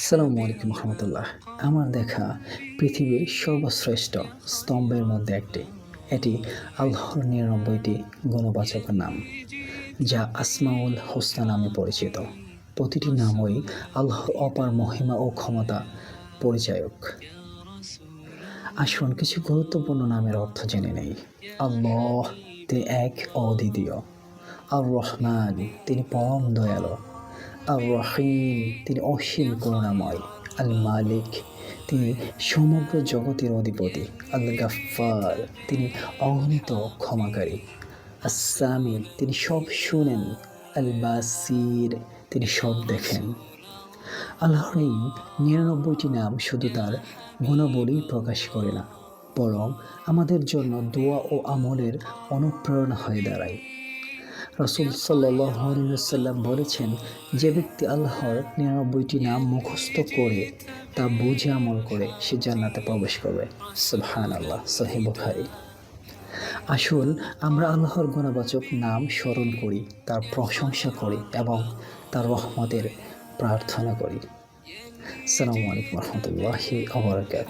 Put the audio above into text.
আসসালামু আলাইকুম রহমতুল্লাহ। আমার দেখা পৃথিবীর সর্বশ্রেষ্ঠ স্তম্ভের মধ্যে একটি। এটি আল্লাহর নিরানব্বইটি গুণবাচক নাম, যা আসমাউল হোসনা নামে পরিচিত। প্রতিটি নামই আল্লাহর অপার মহিমা ও ক্ষমতা পরিচায়ক। আসুন কিছু গুরুত্বপূর্ণ নামের অর্থ জেনে নেই। আল্লাহ তিনি এক অদ্বিতীয়। আর রহমান, তিনি পরম দয়ালু। আর রহিম তিনি অসীম করুণাময়। আল মালিক তিনি সমগ্র জগতের অধিপতি। আল গাফার তিনি অগণিত ক্ষমাকারী। আসামি তিনি সব শুনেন। আল বাসির তিনি সব দেখেন। আল্লাহর এই নিরানব্বইটি নাম শুধু তার গুণাবলী প্রকাশ করে না, বরং আমাদের জন্য দোয়া ও আমলের অনুপ্রেরণা হয়ে দাঁড়ায়। রসুল সাল্লাম বলেছেন, যে ব্যক্তি আল্লাহর নিরানব্বইটি নাম মুখস্থ করে তা বুঝে আমল করে, সে জান্নাতে প্রবেশ করবে। সুবহান আল্লাহ সহি বুখারি। আসুন আমরা আল্লাহর গুণবাচক নাম স্মরণ করি, তার প্রশংসা করি এবং তার রহমতের প্রার্থনা করি। সালামু আলাইকুম রহমতুল্লাহি আবরকাত